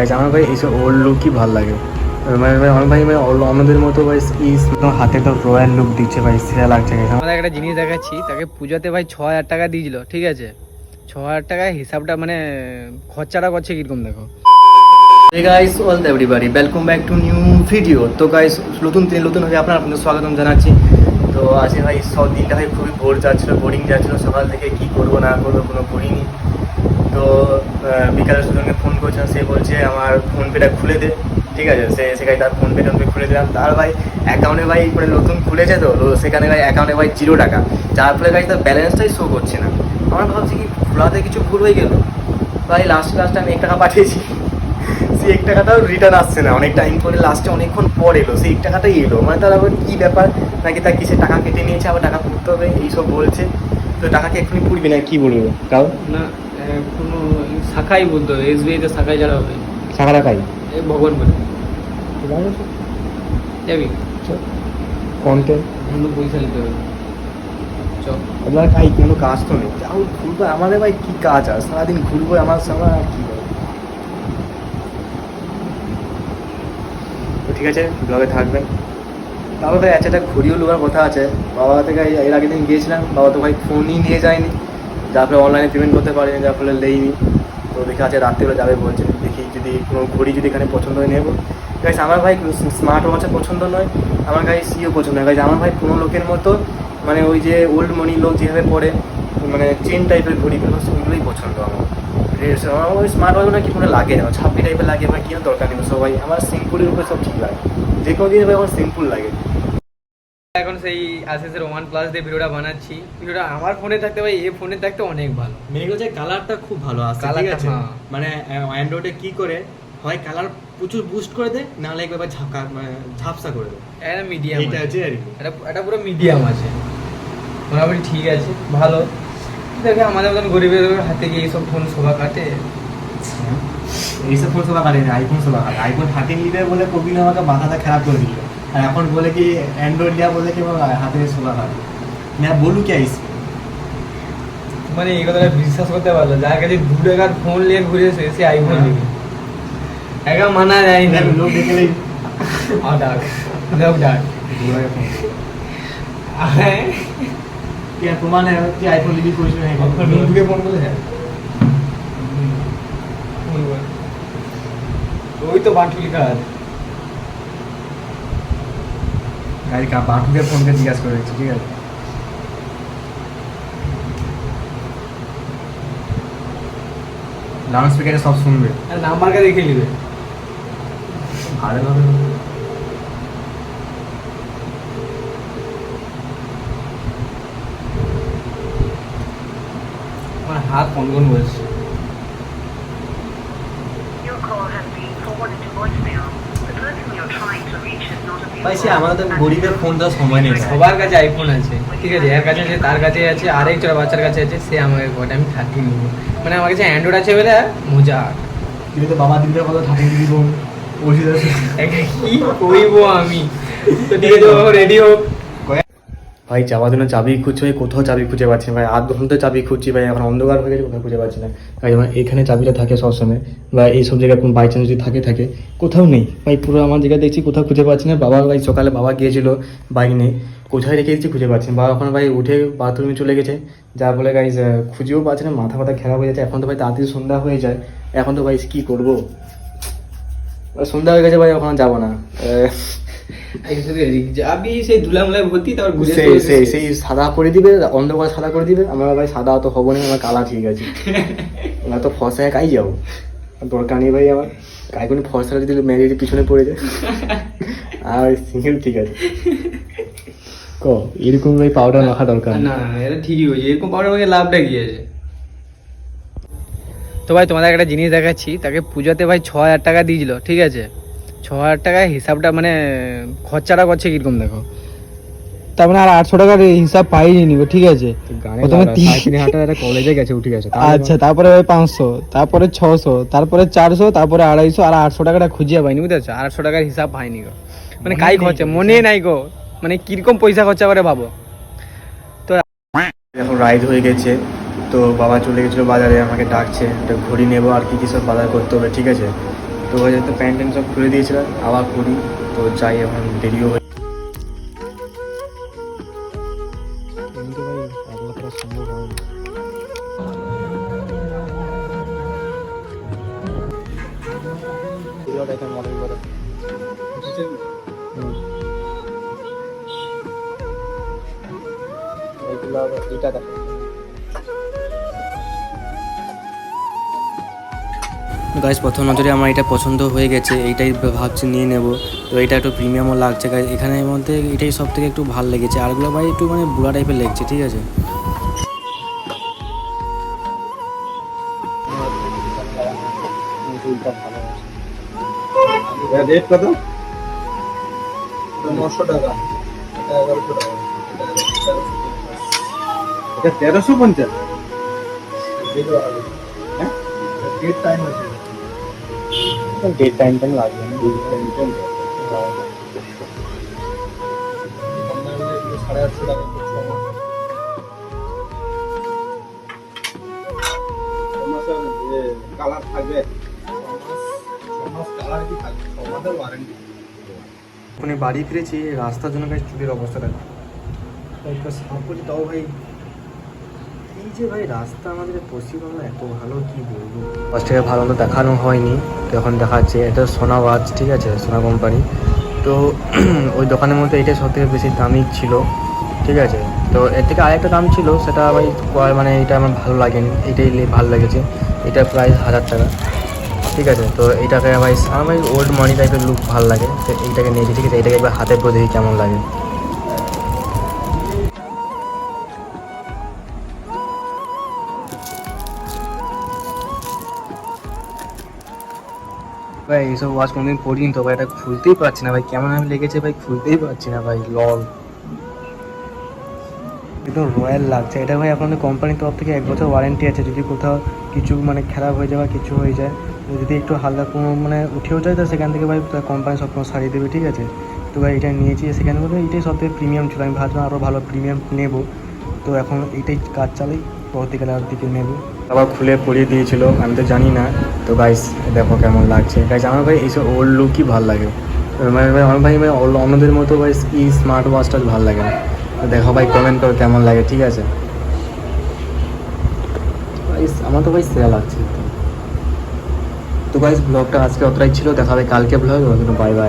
Guys আমার ভাই এইসব ওল্ড লুকই ভালো লাগে। মানে ভাই আমার ভাই মানে আমাদের মতো ভাই ইস হাতে তো রয়্যাল লুক দিচ্ছে ভাই সেরা লাগছে। আমাদের একটা জিনিস দেখাচ্ছি তাকে পুজোতে ভাই ছ হাজার টাকা দিয়েছিল ঠিক আছে? ছ হাজার টাকায় হিসাবটা মানে খরচাটা করছে কীরকম দেখো। Guys, all everybody, welcome back to new video. তো গাইস নতুন দিন নতুন হয়ে আপনার আপনাদের স্বাগতম জানাচ্ছি। তো আজকে ভাই সব দিনটা ভাই খুবই বোর যাচ্ছিল বোরিং যাচ্ছিল সকাল থেকে কি করব না করব কোনো করিনি। তো বিকালের সুযোগে ফোন সে বলছে, আমার ফোনপেটা খুলে দে। ঠিক আছে, সে সেখানে তার ফোনপে টোনপে খুলে দিলাম। তার ভাই অ্যাকাউন্টে ভাই মানে নতুন খুলেছে তো সেখানে ভাই অ্যাকাউন্টে ভাই জিরো টাকা। যার ফলে ভাই তার ব্যালেন্সটাই শো করছে না। আমার ভাবছি কি খোলাতে কিছু ভুল হয়ে গেল? ভাই লাস্ট লাস্ট আমি এক টাকা পাঠিয়েছি। সেই এক টাকাটাও রিটার্ন আসছে না। অনেক টাইম পরে লাস্টে অনেকক্ষণ পর এলো। সেই এক টাকাটাই এলো। মানে তার আবার কী ব্যাপার? নাকি তার কিসে টাকা কেটে নিয়েছে? আবার টাকা পুড়তে হবে? এইসব বলছে। তো টাকাকে এক্ষুনি পুড়বি না, কি বলব? তাও না কোনো শাখাই বলতে হবে এসবিআইতে শাখায় যারা হবে। টাকাই এই ভগবান বলে। যাবি কন্টেন্ট অন্য পয়সা নিতে হবে। আপনার ভাই কোনো কাজ তো নেই। যাও ঘুরবো। আমাদের ভাই কী কাজ আছে সারাদিন ঘুরবো আমার সঙ্গে আর কী হবে? ঠিক আছে ব্লগে থাকবেন। তারপর ভাই আচ্ছা একটা ঘুরিও লোকার কথা আছে। বাবা থেকে এর আগের দিন গিয়েছিলাম। বাবা তো ভাই ফোনই নিয়ে যায়নি। যার ফলে অনলাইনে পেমেন্ট করতে পারিনি যার ফলে লেইনি। তো দেখে আছে রাত্রিবেলা যাবে বলছে। দেখি যদি কোনো ঘড়ি যদি এখানে পছন্দ হয় নেব। গাইস আমার ভাই স্মার্ট ওয়াচে পছন্দ নয়। আমার গাই সিও পছন্দ হয় গাইস আমার ভাই কোনো লোকের মতো মানে ওই যে ওল্ড মনি লোক যেভাবে পড়ে মানে চেন টাইপের ঘড়িগুলো সেগুলোই পছন্দ আমার। ওই স্মার্ট ওয়াচ না কি কোনো লাগে না। ছাপ্পি টাইপের লাগে বা কি দরকার নেই। সবাই আমার সিম্পুলের উপরে সব ঠিক লাগে। যে কোনো ভাই, আমার সিম্পুল লাগে। এখন সেই আসেসের ওয়ান প্লাস দিয়ে ভিডিওটা বানাচ্ছি। ভিডিওটা আমার ফোনে থাকতে ভাই এই ফোনে থাকতে অনেক ভালো। মেন হচ্ছে কালারটা খুব ভালো আসছে ঠিক আছে? হ্যাঁ। মানে অ্যান্ড্রয়েডে কি করে হয় কালার প্রচুর বুস্ট করে দেয় নাহলে একবার ঝাঁকা মানে ঝাপসা করে দেয় এটা মিডিয়াম এটা আছে। আর এটা এটা পুরো মিডিয়াম আছে। মোটামুটি ঠিক আছে ভালো। দেখে আমাদের মতন গরিবের হাতে গিয়ে এইসব ফোন শোভা কাটে? এইসব ফোন সবাই কাটে আইফোন সবাই কাটে। আইফোন হাতে নিবে বলে কবিন আমাকে মাথাটা খারাপ করে দিল। আর এখন বলে কি অ্যান্ড্রয়েড লিয়া বলে কি আমার হাতে শোভা কাটে मैं बोलूँ क्या इसमें মানে এই কথাটা বিশ্বাস করতে পারলো যার কাছে দু টাকার ফোন নিয়ে ঘুরেছে সে আইফোন হ্যাঁ। নিবে একা মানা যায় না लोग देखे ले আর ডাক লোক ডাক হ্যাঁ क्या प्रमाण है कि आईफोन लिबी कोई नहीं এখন है নুনটুকে ফোন করে হ্যাঁ ফোন করে। ওই তো বাটু লেখা আছে গাড়ি কা বাটুকে ফোনকে জিজ্ঞাসা করে দিচ্ছি ঠিক আছে লাউড স্পিকারে সব শুনবে আর নাম্বারটা দেখে নিবে ভালো হবে আমার হাত কোন কোন বলছে Your call has been forwarded to voicemail. ভাই সে. আমাদের গরিবের ফোন দেওয়ার সময় নেই সবার কাছে আইফোন আছে ঠিক আছে? এর কাছে আছে তার কাছে আছে আরেক ছোট বাচ্চার কাছে আছে সে আমাকে কটা আমি থাকি নিব মানে আমার কাছে অ্যান্ড্রয়েড আছে বলে মজা তুমি তো বাবা দিদির কথা থাকি দিব কি কইবো আমি? তো ঠিক আছে রেডি হোক। ভাই, যাওয়ার জন্য চাবি খুঁজছি, ভাই, কোথাও চাবি খুঁজে পাচ্ছি না, ভাই, আধ ঘণ্টা চাবি খুঁজছি, ভাই, এখন অন্ধকার হয়ে গেছে, কোথাও খুঁজে পাচ্ছি না। ভাই, আমার এখানে চাবিটা থাকে সবসময়। বা এই সব জায়গায় কোন বাই চান্স যদি থাকে থাকে। কোথাও নেই। ভাই, পুরো আমার জায়গায় দেখছি, কোথাও খুঁজে পাচ্ছি না। বাবা, ভাই, সকালে বাবা গিয়েছিল বাইক নেই। কোথায় রেখে দিচ্ছি খুঁজে পাচ্ছি না। বাবা এখন, ভাই, উঠে বাথরুমে চলে গেছে। যার ফলে গাইজ খুঁজেও পাচ্ছে না, মাথা মাথা খারাপ হয়ে যাচ্ছে। এখন তো, ভাই, তাড়াতাড়ি সন্ধ্যা হয়ে যায়। এখন তো, ভাই, কী করব? সন্ধ্যা হয়ে গেছে, ভাই আর যাব না। যাবি সেই দুলামলায় ভর্তি তারপর ঘুরে সেই সেই সেই সাদা করে দিবে অন্ধকার সাদা করে দিবে। আমরা ভাই সাদা অত হব না আমার কালা ঠিক আছে। আমরা তো ফর্সায় কাই যাব। দরকার নেই ভাই আমার। কাই কোনো ফর্সা যদি যদি পিছনে পড়ে যায়। আর সিঙ্গেল ঠিক আছে। ক? এরকম ভাই পাউডার মাখা দরকার না না এটা ঠিকই হয়েছে এরকম পাউডার মাখে লাভটা কি আছে? তো ভাই তোমাদের একটা জিনিস দেখাচ্ছি তাকে পুজোতে ভাই ছ হাজার টাকা দিয়েছিল ঠিক আছে? ছ হাজার টাকায় হিসাবটা মানে খরচাটা করছে কীরকম দেখো? তার মানে আর আটশো টাকার হিসাব পাইনি নিব ঠিক আছে? প্রথমে তিন- হাজার টাকা কলেজে গেছে উঠে গেছে আচ্ছা তারপরে ওই পাঁচশো তারপরে ছশো তারপরে চারশো তারপরে আড়াইশো আর আটশো টাকাটা খুঁজিয়ে পাইনি বুঝতে পারছ? আটশো টাকার হিসাব পাইনি গো। মানে কাই খরচা মনে নাই গো। মানে কীরকম পয়সা খরচা করে ভাবো? এখন রাইড হয়ে গেছে তো বাবা চলে গেছিল বাজারে আমাকে ডাকছে একটা ঘড়ি নেব আর কি কি সব বাজার করতে হবে ঠিক আছে? তো ওই যেহেতু প্যান্ট ট্যান্ট সব খুলে দিয়েছিলাম। আবার করি তো যাই এখন দেরিও হয়ে কিন্তু ভাই একলা গাইজ প্রথম নজরে আমার এটা পছন্দ হয়ে গেছে এইটাই ভাবছি নিয়ে নেব। তো এটা একটু প্রিমিয়ামও লাগছে গাইজ এখানের মধ্যে এটাই সব থেকে একটু ভালো লেগেছে। আরগুলো ভাই একটু মানে বুড়া টাইপের লেগেছে ঠিক আছে? এইটা ভালো আছে রেট কত নশো টাকা। এগারোশো টাকা। এটা তেরোশো পঞ্চাশ। হ্যাঁ টাইম আছে ডেট টাইম টাইম লাগবে সাড়ে আটশো টাকা কালার থাকবে ওখানে বাড়ি ফিরেছি রাস্তার জন্য গাইজ চুলের অবস্থাটা একটা সাপ বলি, তাও ভাই যে রাস্তা আমাদের পশ্চিমবঙ্গে এত ভালো, কি ভালো মতো দেখানো হয়নি। তো এখন দেখাচ্ছে, এটা সোনা ওয়াচ ঠিক আছে? সোনা কোম্পানি। তো ওই দোকানের মধ্যে এটাই সব থেকে বেশি দামি ছিল, ঠিক আছে? তো এর থেকে আরেকটা দাম ছিল, সেটা ভাই মানে এটা আমার ভালো লাগেনি। এটাই ভালো লেগেছে। এটা প্রাইস হাজার টাকা, ঠিক আছে? তো এইটাকে ভাই আমার ওল্ড মানি টাইপের লুক ভালো লাগে। তো এইটাকে নিয়েছি, ঠিক আছে? এটাকে একবার হাতে করে দেখি কেমন লাগে। ভাই এইসব ওয়াচ কোনোদিন পড়িনি তো ভাই, এটা খুলতেই পারছি না ভাই। কেমন আমি লেগেছে ভাই, খুলতেই পারছি না ভাই, লল। একদম রয়্যাল লাগছে। এটা ভাই আপনাদের কোম্পানির তরফ থেকে এক বছর ওয়ারেন্টি আছে। যদি কোথাও কিছু মানে খারাপ হয়ে যায় বা কিছু হয়ে যায় যদি একটু হালকা কোনো মানে উঠেও যায়, তো সেখান থেকে ভাই কোম্পানি সব সময় সারিয়ে দেবে, ঠিক আছে? তো ভাই এটা নিয়েছি, সেখানে বলতে এটাই সব থেকে প্রিমিয়াম ছিল। আমি ভাবছিলাম আরও ভালো প্রিমিয়াম নেব। তো এখন এটাই কাজ চালাই। পরবর্তীকালের দিকে নেব আবার খুলে পরিয়ে দিয়েছিল, আমি তো জানি না। তো গাইস দেখো কেমন লাগছে। গাইস আমার ভাই এইসব ওল্ড লুকই ভালো লাগে। মানে ভাই, আমার ভাই অন্য- অন্যদের মতো ভাই এই স্মার্ট ওয়াচটা ভালো লাগে না। দেখো ভাই কমেন্ট করো কেমন লাগে, ঠিক আছে? আমার তো ভাই সেরা লাগছে। তো গাইস ব্লগটা আজকে অতটাই ছিল দেখা হবে কালকে ব্লগ বাই বাই